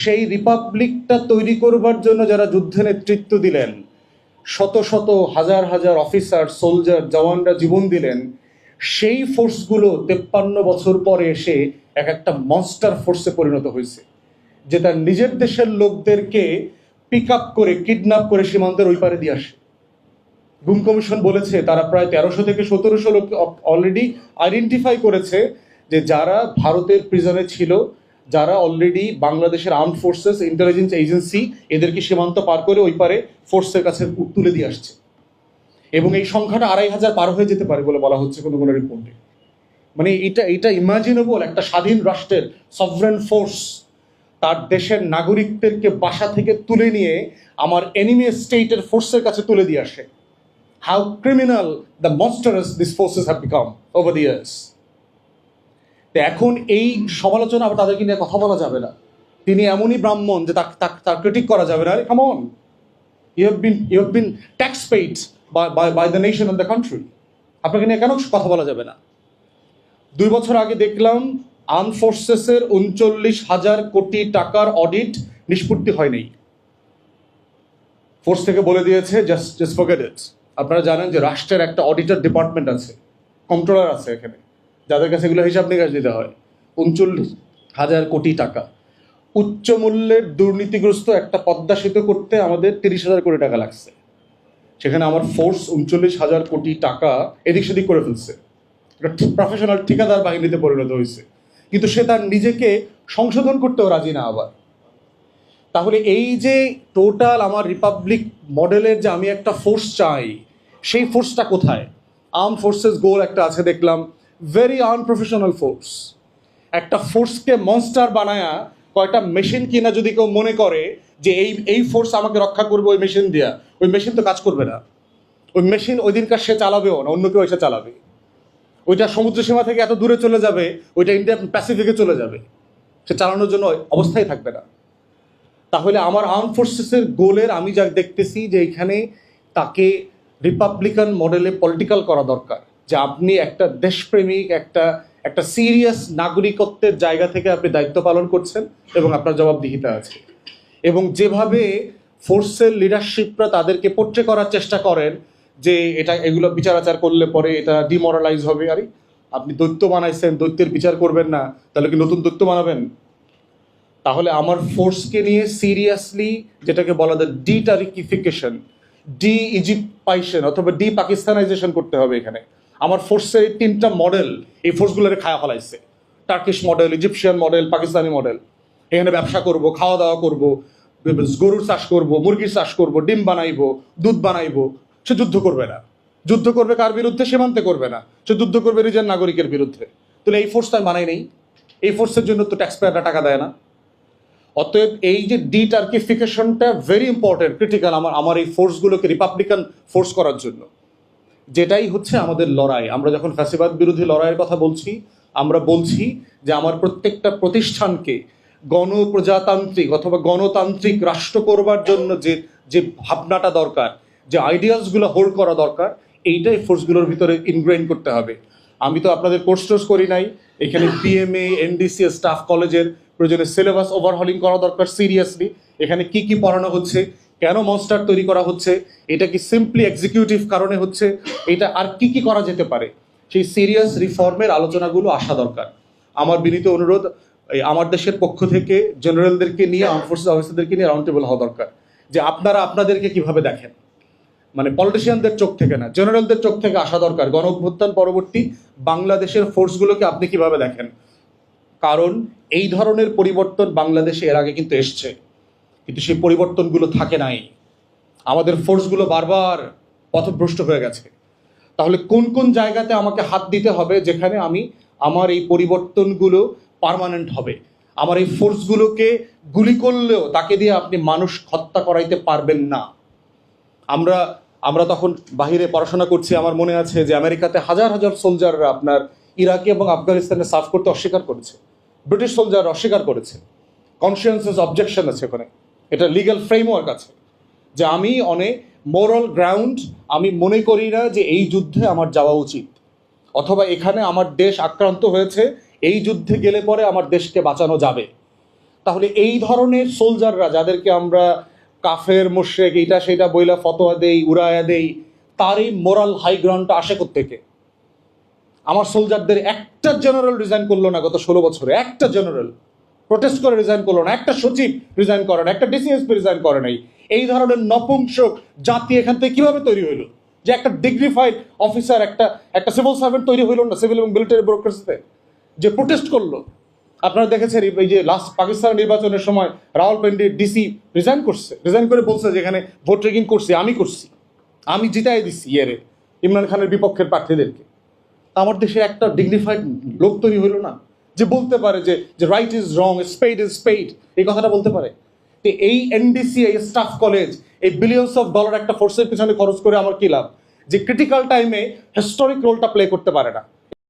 সেই রিপাবলিকটা তৈরি করবার জন্য যারা যুদ্ধে নেতৃত্ব দিলেন, শত শত হাজার হাজার অফিসার সোলজার জওয়ানরা জীবন দিলেন, সেই ফোর্সগুলো তেপ্পান্ন বছর পরে এসে এক একটা মনস্টার ফোর্সে পরিণত হয়েছে, যে তার নিজের দেশের লোকদেরকে পিক আপ করে কিডন্যাপ করে সীমান্তের ওই পারে দিয়ে আসে। গুম কমিশন বলেছে, তারা প্রায় তেরোশো থেকে সতেরোশো লোক অলরেডি আইডেন্টিফাই করেছে যে যারা ভারতের প্রিজনে ছিল যারা অলরেডি বাংলাদেশের আর্ম ফোর্সেস ইন্টেলিজেন্স এজেন্সি এদেরকে সীমান্ত পার করে ওই পারে ফোর্সের কাছে তুলে দিয়ে আসছে। এবং এই সংখ্যাটা আড়াই হাজার পার হয়ে যেতে পারে বলে বলা হচ্ছে কোনো কোনো রিপোর্টে মানে এটা এটা ইমাজিনেবল একটা স্বাধীন রাষ্ট্রের সভরেন ফোর্স তার দেশের নাগরিকদেরকে বাসা থেকে তুলে নিয়ে আমার এনিমি স্টেটের ফোর্সের কাছে তুলে দিয়ে আসে। How criminal the monstrous this forces have become over the years এখন এই সমালোচনা আবার তাদেরকে নিয়ে কথা বলা যাবে না। তিনি এমনই ব্রাহ্মণ যে তার ক্রিটিক করা যাবে না। Come on you have been been tax paid by the nation of the country আপনাকে নিয়ে কেন কথা বলা যাবে না? দুই বছর আগে দেখলাম আর্ম ফোর্সেসের উনচল্লিশ হাজার কোটি টাকার অডিট নিষ্পত্তি হয়নি ফোর্স থেকে বলে দিয়েছে জাস্ট জাস্ট ফরগেট আপনারা জানেন যে রাষ্ট্রের একটা অডিটর ডিপার্টমেন্ট আছে কন্ট্রোলার আছে এখানে। যাদের কাছে এগুলো হিসাব নিকাশ দিতে হয়, উনচল্লিশ হাজার কোটি টাকা। উচ্চ মূল্যের দুর্নীতিগ্রস্ত একটা পদ্মা সেতু করতে আমাদের তিরিশ হাজার কোটি টাকা লাগছে। সেখানে আমার ফোর্স উনচল্লিশ হাজার কোটি টাকা এদিক সেদিক করে ফেলছে। একটা প্রফেশনাল ঠিকাদার বাহিনীতে পরিণত হয়েছে। কিন্তু সে তার নিজেকে সংশোধন করতেও রাজি না আবার। তাহলে এই যে টোটাল আমার রিপাবলিক মডেলের যে আমি একটা ফোর্স চাই, সেই ফোর্সটা কোথায়? আর্ম ফোর্সেস গোল একটা আছে দেখলাম। ভেরি আনপ্রফেশনাল ফোর্স একটা ফোর্সকে মনস্টার বানায়া কয়টা মেশিন কিনা যদি কেউ মনে করে যে এই এই ফোর্স আমাকে রক্ষা করবে ওই মেশিন দিয়া, ওই মেশিন তো কাজ করবে না। ওই মেশিন ওই দিনকার সে চালাবেও না, অন্য কেউ এসে চালাবে। ওইটা সমুদ্র সীমা থেকে এত দূরে চলে যাবে, ওইটা ইন্ডিয়ান প্যাসিফিকে চলে যাবে। সে চালানোর জন্য অবস্থায় থাকবে না। তাহলে আমার আর্ম ফোর্সেসের গোলের আমি যা দেখতেছি যে এখানে তাকে রিপাবলিকান মডেলে পলিটিক্যাল করা দরকার। যে আপনি একটা দেশপ্রেমিক, একটা একটা সিরিয়াস নাগরিকত্বের জায়গা থেকে আপনি দায়িত্ব পালন করছেন এবং আপনার জবাবদিহিতা আছে। এবং যেভাবে ফোর্সের লিডারশিপরা তাদেরকে পোট্রে করার চেষ্টা করেন যে এটা, এগুলো বিচার আচার করলে পরে এটা ডিমোরালাইজ হবে। আরে, আপনি দৈত্য বানাইছেন, দৈত্যের বিচার করবেন না, তাহলে কি নতুন দৈত্য বানাবেন? তাহলে আমার ফোর্সকে নিয়ে সিরিয়াসলি যেটাকে বলা যায় ডিটারিকিফিকেশন ডি ইজিপ্টাইশন অথবা ডি পাকিস্তানাইজেশন করতে হবে এখানে। আমার ফোর্সের তিনটা মডেল এই ফোর্সগুলোরে খায়া ফলাইছে। Turkish model Egyptian model Pakistani model এখানে ব্যবসা করব খাওয়া দাওয়া করব, গরুর চাষ করব, মুরগির চাষ করব, ডিম বানাইবো, দুধ বানাইবো। সে যুদ্ধ করবে না। যুদ্ধ করবে কার বিরুদ্ধে? সীমান্তে করবে না। সে যুদ্ধ করবে নিজের নাগরিকের বিরুদ্ধে। তাহলে এই ফোর্স তো আমি বানাই নেই। এই ফোর্সের জন্য তো ট্যাক্স পেয়াররা টাকা দেয় না। অতএব এই যে ডিটার্কিফিকেশনটা ভেরি ইম্পর্টেন্ট ক্রিটিক্যাল আমার আমার এই ফোর্সগুলোকে রিপাবলিকান ফোর্স করার জন্য। যেটাই হচ্ছে আমাদের লড়াই। আমরা যখন ফ্যাসিবাদ বিরোধী লড়াইয়ের কথা বলছি, আমরা বলছি যে আমার প্রত্যেকটা প্রতিষ্ঠানকে গণপ্রজাতান্ত্রিক অথবা গণতান্ত্রিক রাষ্ট্র করবার জন্য যে যে ভাবনাটা দরকার, যে আইডিয়াসগুলো হোল্ড করা দরকার, এইটাই ফোর্সগুলোর ভিতরে ইনগ্রেন করতে হবে। আমি তো আপনাদের কোর্স টোর্স করি নাই, এখানে বিএমএ এনডিসি স্টাফ কলেজের প্রয়োজনে সিলেবাস ওভারহলিং করা দরকার সিরিয়াসলি এখানে কি কি পড়ানো হচ্ছে কেন মনস্টার তৈরি করা হচ্ছে? এটা কি সিম্পলি এক্সিকিউটিভ কারণে হচ্ছে? এটা আর কি কি করা যেতে পারে? সেই সিরিয়াস রিফর্মের আলোচনাগুলো আসা দরকার। আমার বিনীত অনুরোধ আমার দেশের পক্ষ থেকে জেনারেলদেরকে নিয়ে আর্ম ফোর্সেস অফিসারদেরকে নিয়ে রাউন্ড টেবল হওয়া দরকার। যে আপনারা আপনাদেরকে কীভাবে দেখেন? মানে পলিটিশিয়ানদের চোখ থেকে না জেনারেলদের চোখ থেকে আসা দরকার। গণ অভ্যুত্থান পরবর্তী বাংলাদেশের ফোর্সগুলোকে আপনি কীভাবে দেখেন? কারণ এই ধরনের পরিবর্তন বাংলাদেশে এর আগে কিন্তু এসছে। কিন্তু সেই পরিবর্তনগুলো থাকে নাই। আমাদের ফোর্সগুলো বারবার পথভ্রষ্ট হয়ে গেছে। তাহলে কোন কোন জায়গাতে আমাকে হাত দিতে হবে যেখানে আমি আমার এই পরিবর্তনগুলো পার্মানেন্ট হবে? আমার এই ফোর্সগুলোকে গুলি করলেও তাকে দিয়ে আপনি মানুষ হত্যা করাইতে পারবেন না। আমরা আমরা তখন বাহিরে পড়াশোনা করছি, আমার মনে আছে যে আমেরিকাতে হাজার হাজার সোলজাররা আপনার ইরাকি এবং আফগানিস্তানে সার্ভ করতে অস্বীকার করেছে। ব্রিটিশ সোলজার অস্বীকার করেছে। কনসিয়েন্সেস অবজেকশন আছে ওখানে। এটা লিগ্যাল ফ্রেমওয়ার্ক আছে, যে আমি অনেক মোরাল গ্রাউন্ড আমি মনে করি না যে এই যুদ্ধে আমার যাওয়া উচিত। অথবা এখানে আমার দেশ আক্রান্ত হয়েছে, এই যুদ্ধে গেলে পরে আমার দেশকে বাঁচানো যাবে। তাহলে এই ধরনের সোলজাররা যাদেরকে আমরা কাফের মোশেক এইটা সেটা বইলা ফতোয়া দেই, উড়ায়া দেই, তারই মোরাল হাই গ্রাউন্ডটা আসে থেকে আমার সোলজারদের একটা জেনারেল রিজাইন করল না গত ষোলো বছরে, একটা জেনারেল প্রোটেস্ট করে রিজাইন করল না। একটা সচিব রিজাইন করে না, একটা ডিসিএসপি রিজাইন করে নাই। এই ধরনের নপুংসক জাতি এখান থেকে কীভাবে তৈরি হইল? যে একটা ডিগ্রিফাইড অফিসার একটা একটা সিভিল সার্ভেন্ট তৈরি হইল না সিভিল এবং মিলিটারি ব্যুরোক্রেসিতে যে প্রোটেস্ট করল। আপনারা দেখেছেন এই যে লাস্ট পাকিস্তান নির্বাচনের সময় রাওয়ালপিন্ডি ডিসি রিজাইন করছে। রিজাইন করে বলছে যে এখানে ভোট রেগিং করছি, আমি করছি। আমি জিতাই দিচ্ছি ইয়ারে, ইমরান খানের বিপক্ষের প্রার্থীদেরকে। আমার দেশে একটা ডিগনিফাইড লোক তৈরি হইল না। যে বলতে পারে যে যে right is wrong spade is spade এই কথাটা বলতে পারে। তো এই এনডিসি এই স্টাফ কলেজ এই বিলিয়ন্স অফ ডলার একটা ফোর্সের পিছনে খরচ করে আমার কি লাভ? যে ক্রিটিক্যাল টাইমে হিস্টোরিক রোলটা প্লে করতে পারে না।